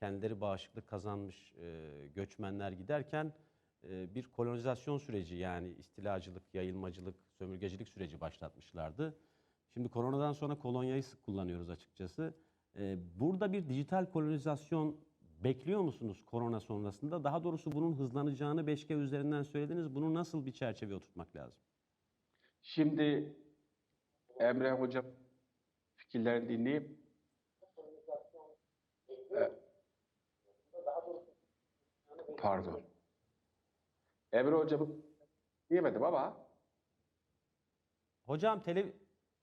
kendileri bağışıklık kazanmış e, göçmenler giderken e, bir kolonizasyon süreci yani istilacılık, yayılmacılık, sömürgecilik süreci başlatmışlardı. Şimdi koronadan sonra kolonyayı sık kullanıyoruz açıkçası. E, burada bir dijital kolonizasyon bekliyor musunuz korona sonrasında? Daha doğrusu bunun hızlanacağını 5G üzerinden söylediniz. Bunu nasıl bir çerçeve oturtmak lazım? Şimdi Emre Hocam fikirlerini dinleyip Evet. Pardon. Emre Hocam'ı diyemedim ama Hocam tele-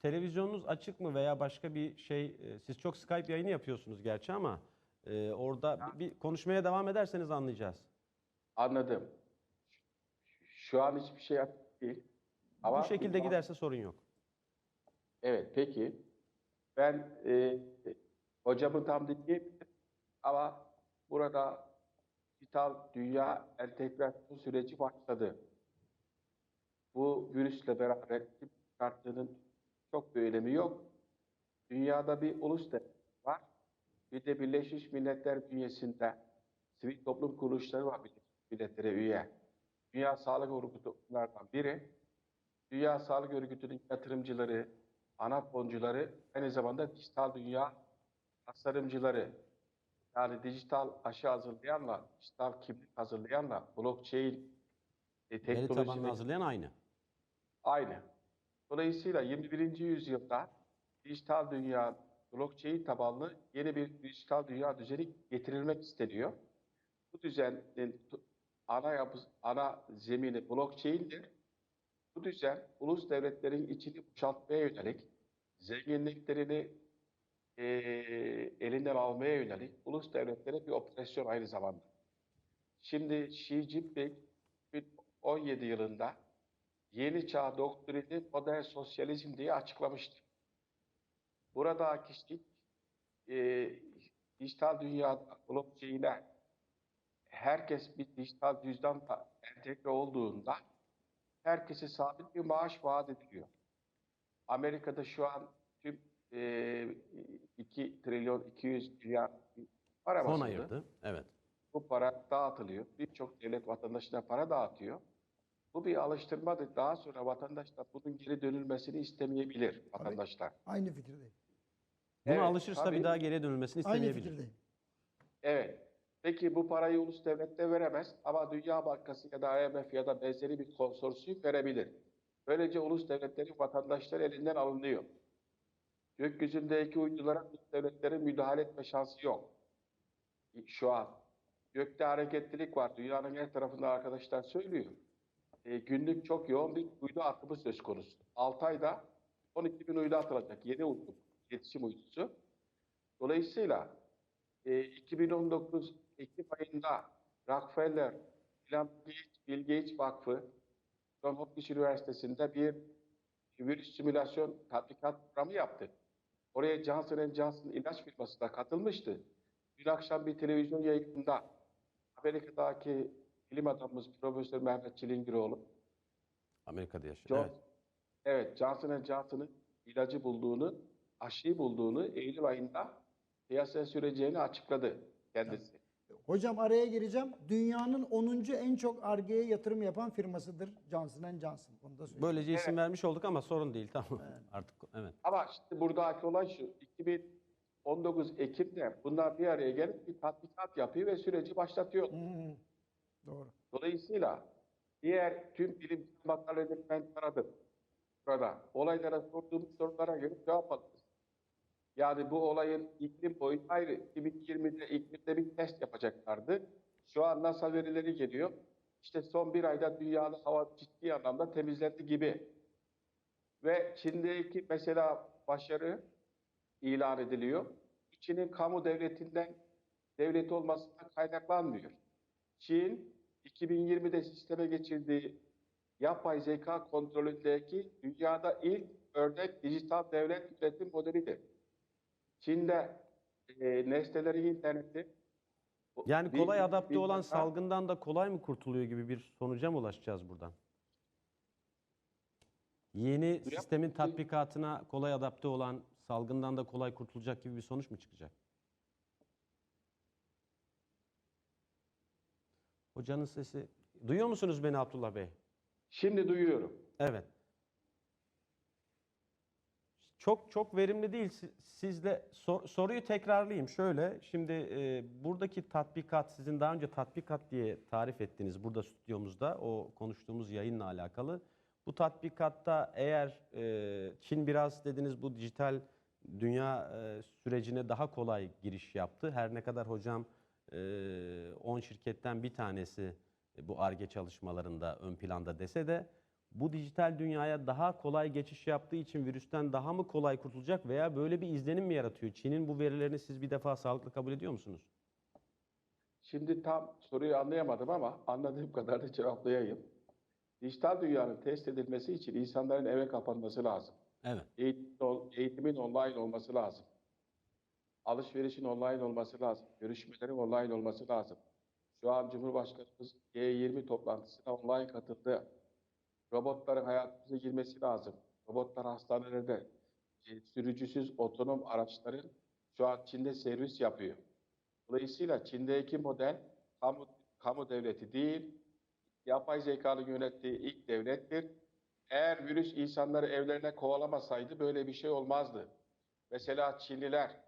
televizyonunuz açık mı veya başka bir şey? e, Siz çok Skype yayını yapıyorsunuz gerçi ama e, orada bir, bir konuşmaya devam ederseniz anlayacağız. anladım. Şu an hiçbir şey değil. Ama Bu şekilde giderse sorun yok. Evet, peki. Ben e, hocamı tam dinleyebilirim ama burada dijital dünya entegrasyon süreci başladı. Bu virüsle beraber kim çıkarttığının çok bir önemi yok. Dünyada bir ulus var. Bir de Birleşmiş Milletler bünyesinde sivil toplum kuruluşları var Birleşmiş Milletler'e üye. Dünya Sağlık Örgütü biri. Dünya Sağlık Örgütü'nün yatırımcıları, ana foncuları, aynı zamanda dijital dünya tasarımcıları. Yani dijital aşı hazırlayanla, dijital kimlik hazırlayanla, blockchain e, Veri tabanını hazırlayan aynı. aynı. Dolayısıyla 21. yüzyılda dijital dünya, blockchain tabanlı yeni bir dijital dünya düzeni getirilmek isteniyor. Bu düzenin t- ana yapısı, ana zemini blockchain'dir. Bu düzen ulus devletlerin içini boşaltmaya yönelik, zenginliklerini eee, elinden almaya yönelik ulus devletlere bir operasyon aynı zamanda. Şimdi Xi Jinping 2017 yılında yeni çağ doktrini modern sosyalizm diye açıklamıştı. Burada kişilik e, dijital dünyada blockchain'e herkes bir dijital cüzdanla entegre olduğunda herkese sabit bir maaş vaat ediliyor. Amerika'da şu an tüm e, 2 trilyon 200 milyar para Fon basıldı. ayırdı. Evet. Bu para dağıtılıyor. Birçok devlet vatandaşına para dağıtıyor. Bu bir alıştırmadır. Daha sonra vatandaşlar bunun geri dönülmesini istemeyebilir vatandaşlar. Aynı fikirdeyim. Buna Evet, alışırsa tabii. bir daha geriye dönülmesini Aynı istemeyebilir. fikirdeyim. Evet. Peki bu parayı ulus devlette veremez ama Dünya Bankası ya da IMF ya da benzeri bir konsorsiyum verebilir. Böylece ulus devletlerin vatandaşları elinden alınıyor. Gökyüzündeki uydulara devletlerin müdahale etme şansı yok. Şu an. Gökte hareketlilik var. Dünyanın her tarafında arkadaşlar söylüyor. E, günlük çok yoğun bir uydu akımı söz konusu. 6 ayda 12 bin uydu atılacak. Yeni uydu, iletişim uydusu. Dolayısıyla e, 2019 Ekim ayında Rockefeller, Bill Gates, Bill Gates Vakfı, John Hopkins Üniversitesi'nde bir virüs simülasyon tatbikat programı yaptı. Oraya Johnson Johnson ilaç firması da katılmıştı. Dün akşam bir televizyon yayınında Amerika'daki bilim adamımız Profesör Mehmet Çilingiroğlu, Amerika'da yaşıyor. John, Evet. evet. Johnson Johnson'ın ilacı bulduğunu, aşıyı bulduğunu Eylül ayında piyasaya süreceğini açıkladı kendisi. Hocam araya gireceğim. Dünyanın 10. en çok Ar-Ge'ye yatırım yapan firmasıdır Johnson Johnson. Onu da söyleyeyim. Böylece isim vermiş olduk ama sorun değil tamam. Artık evet. Ama şimdi buradaki olay şu, 2019 Ekim'de bunlar bir araya gelip bir tatbikat yapıyor ve süreci başlatıyor. Hı, Doğru. Dolayısıyla diğer tüm bilim makaleleri ben taradım. Burada olaylara sorduğumuz sorulara göre cevap alırız. Yani bu olayın iklim boyutu ayrı. 2020'de iklimde bir test yapacaklardı. Şu an NASA verileri geliyor. İşte son bir ayda dünyada hava ciddi anlamda temizlendi gibi. Ve Çin'deki mesela başarı ilan ediliyor. Çin'in kamu devletinden devlet olmasından kaynaklanmıyor. Çin 2020'de sisteme geçirdiği yapay zeka kontrolündeki dünyada ilk örnek dijital devlet yönetim modelidir. Çin'de e, nesnelerin interneti Yani bir- kolay adapte bir- olan salgından da kolay mı kurtuluyor gibi bir sonuca mı ulaşacağız buradan? Yeni sistemin tatbikatına kolay adapte olan salgından da kolay kurtulacak gibi bir sonuç mu çıkacak? Hocanın sesi. Duyuyor musunuz beni Abdullah Bey? Şimdi duyuyorum. Evet. Çok çok verimli değil. Si- Sizle sor- soruyu tekrarlayayım. Şöyle, şimdi e, buradaki tatbikat sizin daha önce tatbikat diye tarif ettiğiniz burada stüdyomuzda o konuştuğumuz yayınla alakalı. Bu tatbikatta eğer e, Çin biraz dediniz bu dijital dünya e, sürecine daha kolay giriş yaptı. Her ne kadar hocam e, 10 şirketten bir tanesi e, bu ARGE çalışmalarında ön planda dese de bu dijital dünyaya daha kolay geçiş yaptığı için virüsten daha mı kolay kurtulacak veya böyle bir izlenim mi yaratıyor? Çin'in bu verilerini siz bir defa sağlıklı kabul ediyor musunuz? Şimdi tam soruyu anlayamadım ama anladığım kadar da cevaplayayım. Dijital dünyanın test edilmesi için insanların eve kapanması lazım. Evet. Eğitim, eğitimin online olması lazım. Alışverişin online olması lazım. Görüşmelerin online olması lazım. Şu an Cumhurbaşkanımız G20 toplantısına online katıldı. Robotların hayatımıza girmesi lazım. Robotlar hastanelerde e, sürücüsüz otonom araçların şu an Çin'de servis yapıyor. Dolayısıyla Çin'deki model kamu, kamu devleti değil, yapay zekanın yönettiği ilk devlettir. Eğer virüs insanları evlerine kovalamasaydı böyle bir şey olmazdı. Mesela Çinliler,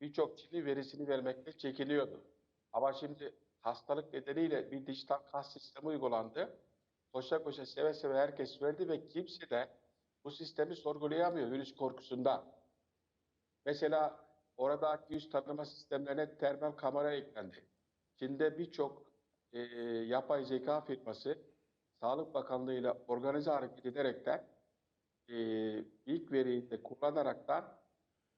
birçok Çinli verisini vermekte çekiniyordu. Ama şimdi hastalık nedeniyle bir dijital kas sistemi uygulandı. Koşa koşa seve seve herkes verdi ve kimse de bu sistemi sorgulayamıyor virüs korkusundan. Mesela oradaki yüz tanıma sistemlerine termal kamera eklendi. Çin'de birçok e, yapay zeka firması Sağlık Bakanlığı ile organize hareket ederekten e, ilk veriyi de kullanaraktan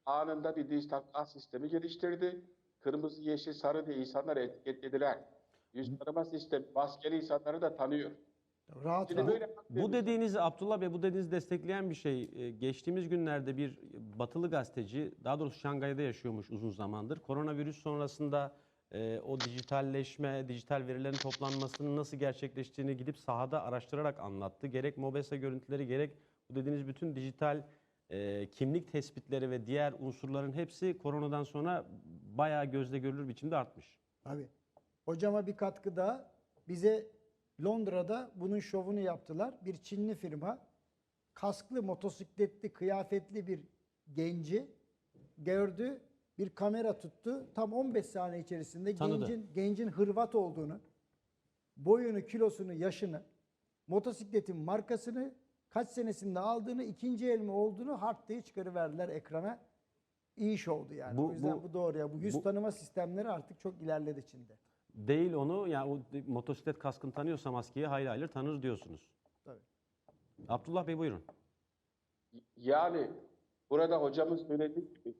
anında bir dijital kas sistemi geliştirdi. Kırmızı, yeşil, sarı diye insanları etiketlediler. Yüz tanıma sistemi maskeli insanları da tanıyor. Rahat Şimdi rahat. böyle Bu dediğiniz Abdullah Bey bu dediğiniz destekleyen bir şey. Ee, Geçtiğimiz günlerde bir batılı gazeteci daha doğrusu Şangay'da yaşıyormuş uzun zamandır. Koronavirüs sonrasında e, o dijitalleşme, dijital verilerin toplanmasının nasıl gerçekleştiğini gidip sahada araştırarak anlattı. Gerek MOBESE görüntüleri gerek bu dediğiniz bütün dijital e, kimlik tespitleri ve diğer unsurların hepsi koronadan sonra bayağı gözle görülür biçimde artmış. Tabii. Hocama bir katkı daha. Bize Londra'da bunun şovunu yaptılar. Bir Çinli firma kasklı, motosikletli, kıyafetli bir genci gördü. Bir kamera tuttu. Tam 15 saniye içerisinde Tanıdı. gencin gencin Hırvat olduğunu, boyunu, kilosunu, yaşını, motosikletin markasını, kaç senesinde aldığını, ikinci el mi olduğunu hard diye çıkarıverdiler ekrana. İyi iş oldu yani. Bu- o yüzden bu, bu- doğru ya. Bu yüz bu- tanıma sistemleri artık çok ilerledi Çin'de. Değil onu yani o motosiklet kaskını tanıyorsa maskeyi hayli hayli tanır diyorsunuz. Tabii. Abdullah Bey buyurun. Yani burada hocamız söylediği gibi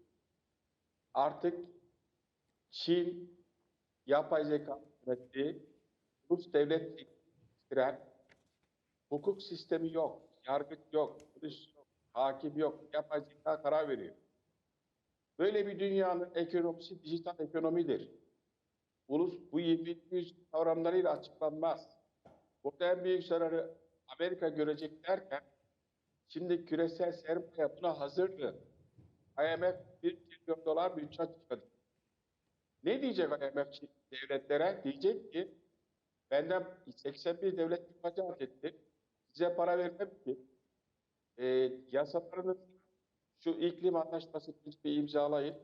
artık Çin yapay zeka yönettiği Rus devlet yetiştiren hukuk sistemi yok, yargıç yok, polis yok, hakim yok, yapay zeka karar veriyor. Böyle bir dünyanın ekonomisi dijital ekonomidir. Ulus bu 20. yüzyıl kavramlarıyla açıklanmaz. Burada en büyük zararı Amerika görecek derken Şimdi küresel sermaye buna hazırdı. IMF 1 trilyon dolar bütçe açıkladı. Ne diyecek IMF devletlere? Diyecek ki benden 81 devlet ihracat etti. Size para vermem ki. E, yasalarınız şu iklim anlaşması bir imzalayın.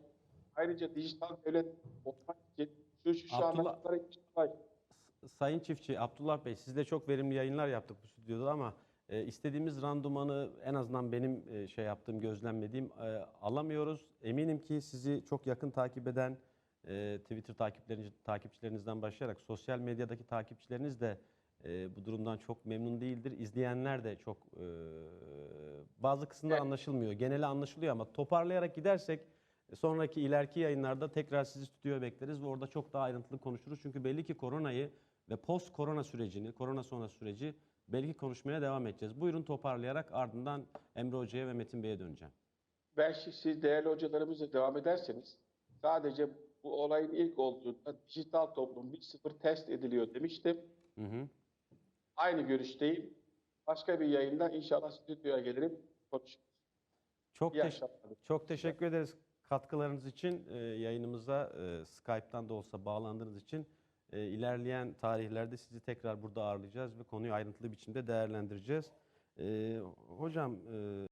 Ayrıca dijital devlet olmak için Abdullah-. Sayın Çiftçi, Abdullah Bey sizle çok verimli yayınlar yaptık bu stüdyoda ama e, istediğimiz randımanı en azından benim e, şey yaptığım, gözlemlediğim e, alamıyoruz. Eminim ki sizi çok yakın takip eden e, Twitter takipleriniz, takipçilerinizden başlayarak sosyal medyadaki takipçileriniz de e, bu durumdan çok memnun değildir. İzleyenler de çok e, bazı kısımlar Evet. anlaşılmıyor. Geneli anlaşılıyor ama toparlayarak gidersek sonraki ileriki yayınlarda tekrar sizi stüdyoya bekleriz ve orada çok daha ayrıntılı konuşuruz. Çünkü belli ki koronayı ve post korona sürecini, korona sonrası süreci belki konuşmaya devam edeceğiz. Buyurun toparlayarak ardından Emre Hoca'ya ve Metin Bey'e döneceğim. Ben şi- siz değerli hocalarımızla devam ederseniz sadece bu olayın ilk olduğunda dijital toplum 1.0 test ediliyor demiştim. Hı hı. Aynı görüşteyim. Başka bir yayında inşallah stüdyoya gelirim. Konuşuruz. Çok, teş- çok teşekkür ederiz katkılarınız için, e, yayınımıza e, Skype'tan da olsa bağlandığınız için. e, ilerleyen tarihlerde sizi tekrar burada ağırlayacağız ve konuyu ayrıntılı biçimde değerlendireceğiz. Hocam